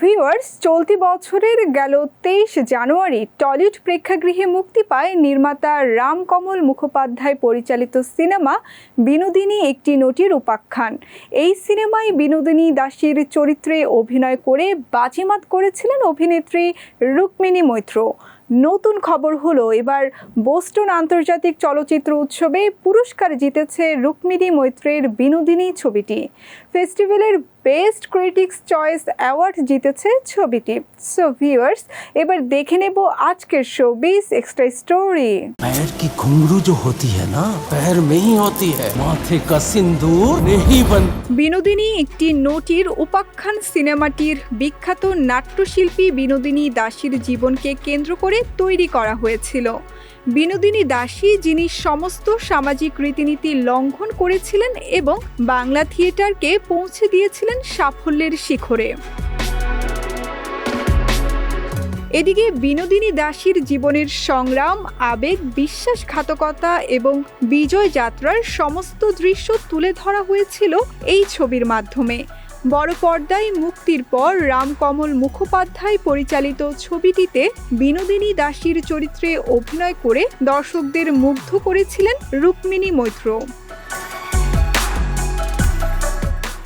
Viewers চলতি বছরের গেল তেইশ জানুয়ারি টলিউড প্রেক্ষাগৃহে মুক্তি পায় নির্মাতা রামকমল মুখোপাধ্যায় পরিচালিত সিনেমা বিনোদিনী একটি নটির উপাখ্যান। এই সিনেমায় বিনোদিনী দাসীর চরিত্রে অভিনয় করে বাজিমাত করেছিলেন অভিনেত্রী রুক্মিণী মৈত্র। নতুন খবর হলো এবার বোস্টন আন্তর্জাতিক চলচ্চিত্র উৎসবে পুরস্কার জিতেছে রুক্মিণী মৈত্রের বিনোদিনী ছবিটি ফেস্টিভ্যালের বেস্ট ক্রিটিক্স চয়েস অ্যাওয়ার্ড জিতেছে ছবিটি সো ভিউয়ার্স এবার দেখে নেব আজকের শোবিস এক্সট্রা স্টোরি पैर की घुंघरू जो होती है ना पैर में ही होती है माथे का सिंदूर नहीं बन বিনোদিনী একটি নটির উপাখ্যান সিনেমাটির বিখ্যাত নাট্যশিল্পী বিনোদিনী দাসীর জীবনকে কেন্দ্র করে তৈরি করা হয়েছিল। বিনোদিনী দাসী যিনি সমস্ত সামাজিক রীতিনীতি লঙ্ঘন করেছিলেন এবং বাংলা থিয়েটারকে পৌঁছে দিয়েছিলেন সাফল্যের শিখরে। এদিকে বিনোদিনী দাসীর জীবনের সংগ্রাম, আবেগ, বিশ্বাসঘাতকতা এবং বিজয় যাত্রার সমস্ত দৃশ্য তুলে ধরা হয়েছিল এই ছবির মাধ্যমে। বড় পর্দায় মুক্তির পর রামকমল মুখোপাধ্যায় পরিচালিত ছবিটিতে বিনোদিনী দাসীর চরিত্রে অভিনয় করে দর্শকদের মুগ্ধ করেছিলেন রুক্মিণী মৈত্র।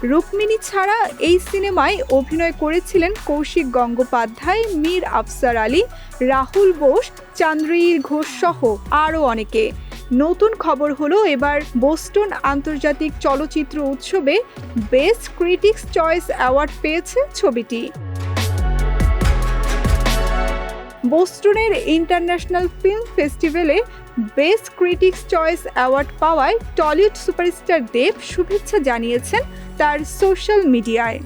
রুক্মিণী ছাড়া এই সিনেমায় অভিনয় করেছিলেন কৌশিক গঙ্গোপাধ্যায়, মীর আফসার আলী, রাহুল বোস চান্দ্রীর ঘোষ সহ আরও অনেকে। নতুন খবর হলো এবার বোস্টন আন্তর্জাতিক চলচ্চিত্র উৎসবে বেস্ট ক্রিটিক্স চয়েস অ্যাওয়ার্ড পেয়েছে ছবিটি। বোস্টনের ইন্টারন্যাশনাল ফিল্ম ফেস্টিভ্যালে বেস্ট ক্রিটিক্স চয়েস অ্যাওয়ার্ড পাওয়ায় টলিউড সুপারস্টার দেব শুভেচ্ছা জানিয়েছেন তার সোশ্যাল মিডিয়ায়।